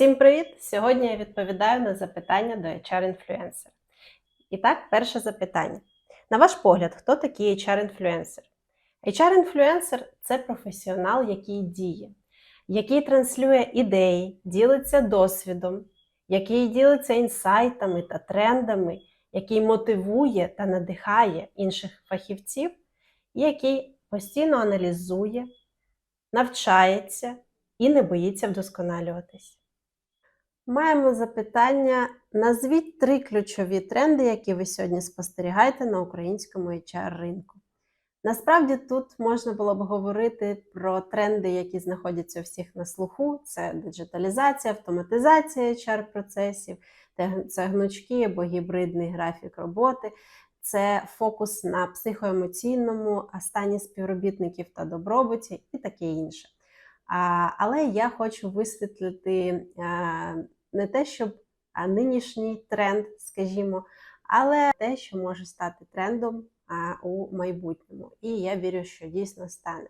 Всім привіт! Сьогодні я відповідаю на запитання до HR-інфлюенсера. І так, перше запитання. На ваш погляд, хто такий HR-інфлюенсер? HR-інфлюенсер це професіонал, який діє, який транслює ідеї, ділиться досвідом, який ділиться інсайтами та трендами, який мотивує та надихає інших фахівців, який постійно аналізує, навчається і не боїться вдосконалюватись. Маємо запитання. Назвіть три ключові тренди, які ви сьогодні спостерігаєте на українському HR ринку. Насправді тут можна було б говорити про тренди, які знаходяться у всіх на слуху: це диджиталізація, автоматизація HR-процесів, це гнучки або гібридний графік роботи, це фокус на психоемоційному стані співробітників та добробуті і таке інше. Але я хочу висвітлити а, не те, щоб нинішній тренд, скажімо, але те, що може стати трендом у майбутньому. І я вірю, що дійсно стане.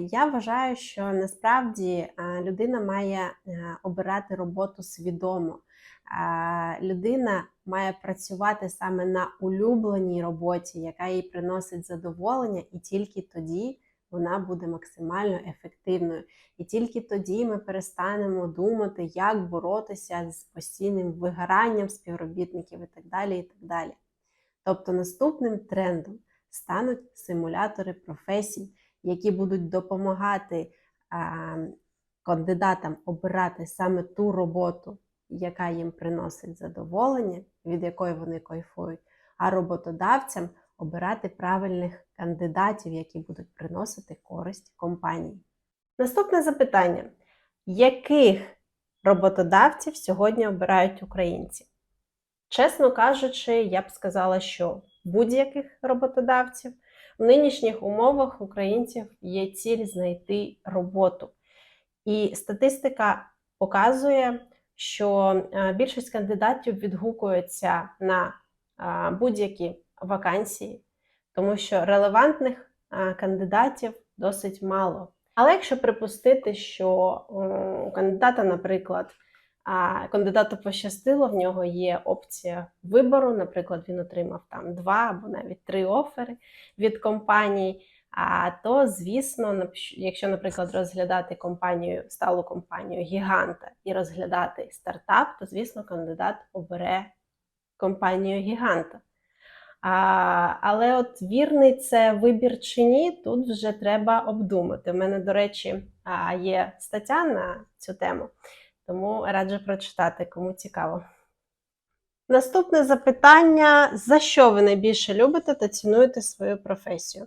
Я вважаю, що насправді людина має а, обирати роботу свідомо. Людина має працювати саме на улюбленій роботі, яка їй приносить задоволення, і тільки тоді вона буде максимально ефективною. І тільки тоді ми перестанемо думати, як боротися з постійним вигоранням співробітників і так далі. і так далі. Тобто наступним трендом стануть симулятори професій, які будуть допомагати а, кандидатам обирати саме ту роботу, яка їм приносить задоволення, від якої вони кайфують, а роботодавцям обирати правильних кандидатів, які будуть приносити користь компанії. Наступне запитання: яких роботодавців сьогодні обирають українці? Чесно кажучи, я б сказала, що будь-яких роботодавців в нинішніх умовах українців є ціль знайти роботу. І статистика показує, що більшість кандидатів відгукуються на будь-які вакансії, тому що релевантних кандидатів досить мало. Але якщо припустити, що у кандидата, наприклад, кандидату пощастило, в нього є опція вибору, наприклад, він отримав там два або навіть три офери від компаній. А то, звісно, якщо, наприклад, розглядати компанію, сталу компанію гіганта і розглядати стартап, то, звісно, кандидат обере компанію гіганта. А, Але от вірний це вибір чи ні, тут вже треба обдумати. У мене, до речі, є стаття на цю тему, тому раджу прочитати, кому цікаво. Наступне запитання: за що ви найбільше любите та цінуєте свою професію?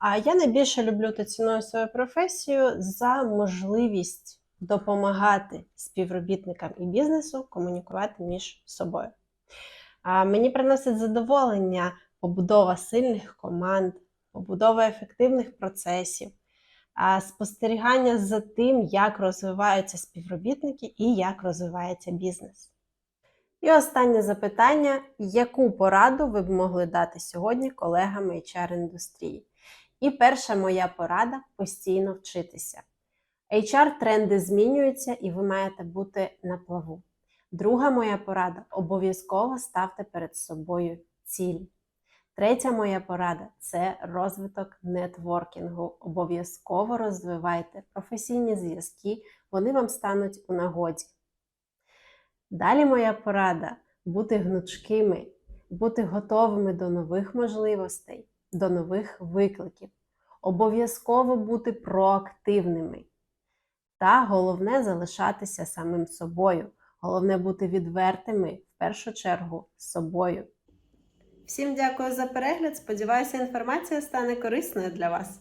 А я найбільше люблю та ціную свою професію за можливість допомагати співробітникам і бізнесу комунікувати між собою. Мені приносить задоволення побудова сильних команд, побудова ефективних процесів, спостерігання за тим, як розвиваються співробітники і як розвивається бізнес. І останнє запитання: яку пораду ви б могли дати сьогодні колегам HR-індустрії? І перша моя порада постійно вчитися. HR-тренди змінюються, і ви маєте бути на плаву. Друга моя порада обов'язково ставте перед собою ціль. Третя моя порада це розвиток нетворкінгу. Обов'язково розвивайте професійні зв'язки, вони вам стануть у нагоді. Далі моя порада бути гнучкими, бути готовими до нових можливостей, до нових викликів. Обов'язково бути проактивними. Та головне залишатися самим собою. Головне бути відвертими в першу чергу з собою. Всім дякую за перегляд. Сподіваюся, інформація стане корисною для вас.